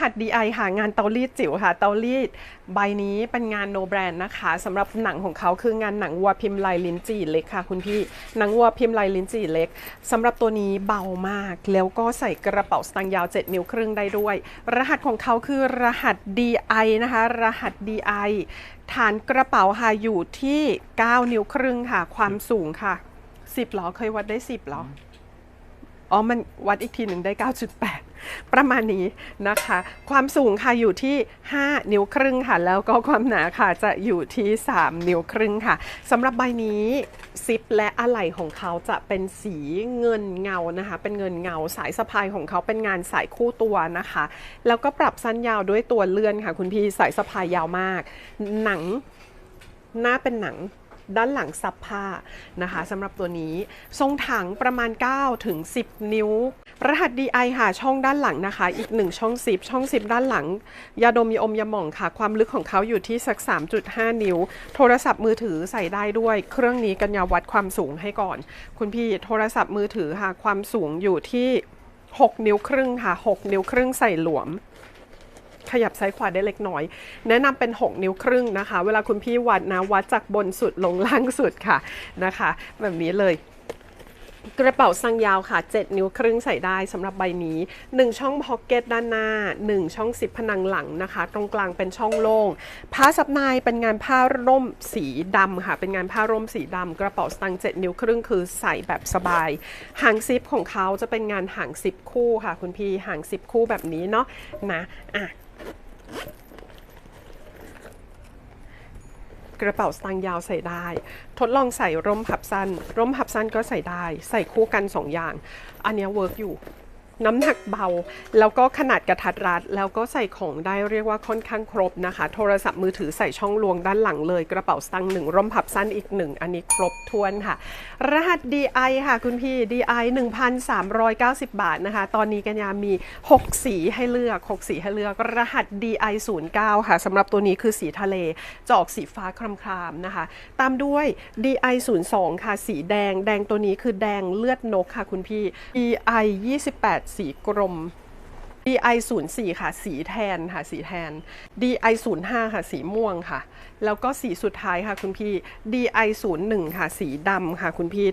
หัส DI ค่ะงานเตารีดจิ๋วค่ะเตารีดใบนี้เป็นงานโนแบรนด์นะคะสำหรับหนังของเขาคืองานหนังวัวพิมพ์ลายลิ้นจี่เล็กค่ะ คุณพี่หนังวัวพิมพ์ลายลิ้นจี่เล็กสำหรับตัวนี้เบามาก แล้วก็ใส่กระเป๋าสตางค์ยาว 7 นิ้วครึ่งได้ด้วย รหัสของเขาคือรหัส DI นะคะ รหัส DI ฐานกระเป๋าค่ะอยู่ที่ 9 นิ้วครึ่งค่ะ ความสูงค่ะ 10เหรอเคยวัดได้ 10เหรอ อ๋อ มันวัดอีกทีหนึ่งได้ 9.8 ประมาณนี้นะคะ ความสูงค่ะอยู่ที่ 5 นิ้วครึ่งค่ะ แล้วก็ความหนาค่ะจะอยู่ที่ 3 นิ้วครึ่งค่ะสำหรับใบนี้ซิปและอะไหล่ของเขาจะเป็นสีเงินเงานะคะ เป็นเงินเงาสายสะพายของเขาเป็นงานสายคู่ตัวนะคะ แล้วก็ปรับสั้นยาวด้วยตัวเลื่อนค่ะ คุณพี่สายสะพายยาวมาก หนังหน้าเป็นหนัง ด้านหลังซับผ้านะคะสำหรับตัวนี้ ทรงถังประมาณ 9 ถึง 10 นิ้ว รหัส DI ค่ะ ช่องด้านหลังนะคะ อีก 1 ช่อง 10 ช่อง 10 ด้านหลัง ยาดมยาอมยาหม่องค่ะ ความลึกของเขาอยู่ที่สัก 3.5 นิ้ว โทรศัพท์มือถือใส่ได้ด้วย เครื่องนี้กัญญาวัดความสูงให้ก่อน คุณพี่โทรศัพท์มือถือค่ะ ความสูงอยู่ที่ 6 นิ้วครึ่งค่ะ 6 นิ้วครึ่งใส่หลวม ขยับซ้ายขวาได้เล็กน้อย แนะนำเป็น 6 นิ้วครึ่งนะคะ เวลาคุณพี่วัดนะวัดจากบนสุดลงล่างสุดค่ะนะคะ แบบนี้เลย กระเป๋าสังยาวค่ะ 7 นิ้วครึ่งใส่ได้สำหรับใบนี้ 1 ช่องพ็อกเก็ตด้านหน้า 1 ช่องซิปผนังหลังนะคะ ตรงกลางเป็นช่องโล่งผ้าซับในเป็นงานผ้าร่มสีดำค่ะ เป็นงานผ้าร่มสีดำกระเป๋าสตางค์7นิ้วครึ่งคือใส่แบบสบาย หางซิปของเขาจะเป็นงานหางซิปคู่ค่ะ คุณพี่หางซิปคู่แบบนี้เนาะนะอะ กระเป๋าสตางค์ยาวใส่ได้ ทดลองใส่ร่มพับสั้น ร่มพับสั้นก็ใส่ได้ ใส่คู่กันสองอย่าง อันนี้เวิร์กอยู่ น้ำหนักเบา แล้วก็ขนาดกระทัดรัด แล้วก็ใส่ของได้เรียกว่าค่อนข้างครบนะคะ โทรศัพท์มือถือใส่ช่องลวงด้านหลังเลยกระเป๋าสตางค์หนึ่งร่มพับสั้นอีกหนึ่งอันนี้ครบถ้วนค่ะ รหัส DI ค่ะ คุณพี่ DI 1,390 บาทนะคะ ตอนนี้กันยามี 6 สีให้เลือก 6 สีให้เลือก รหัส DI 09ค่ะสำหรับตัวนี้คือสีทะเลจะออกสีฟ้าครามๆนะคะ ตามด้วย DI 02ค่ะ สีแดง แดงตัวนี้คือแดงเลือดนกค่ะ คุณพี่ DI 28สีกรม DI 04ค่ะ สีแทนค่ะ สีแทน DI 05ค่ะ สีม่วงค่ะ แล้วก็สีสุดท้ายค่ะคุณพี่ DI 01ค่ะ สีดำค่ะคุณพี่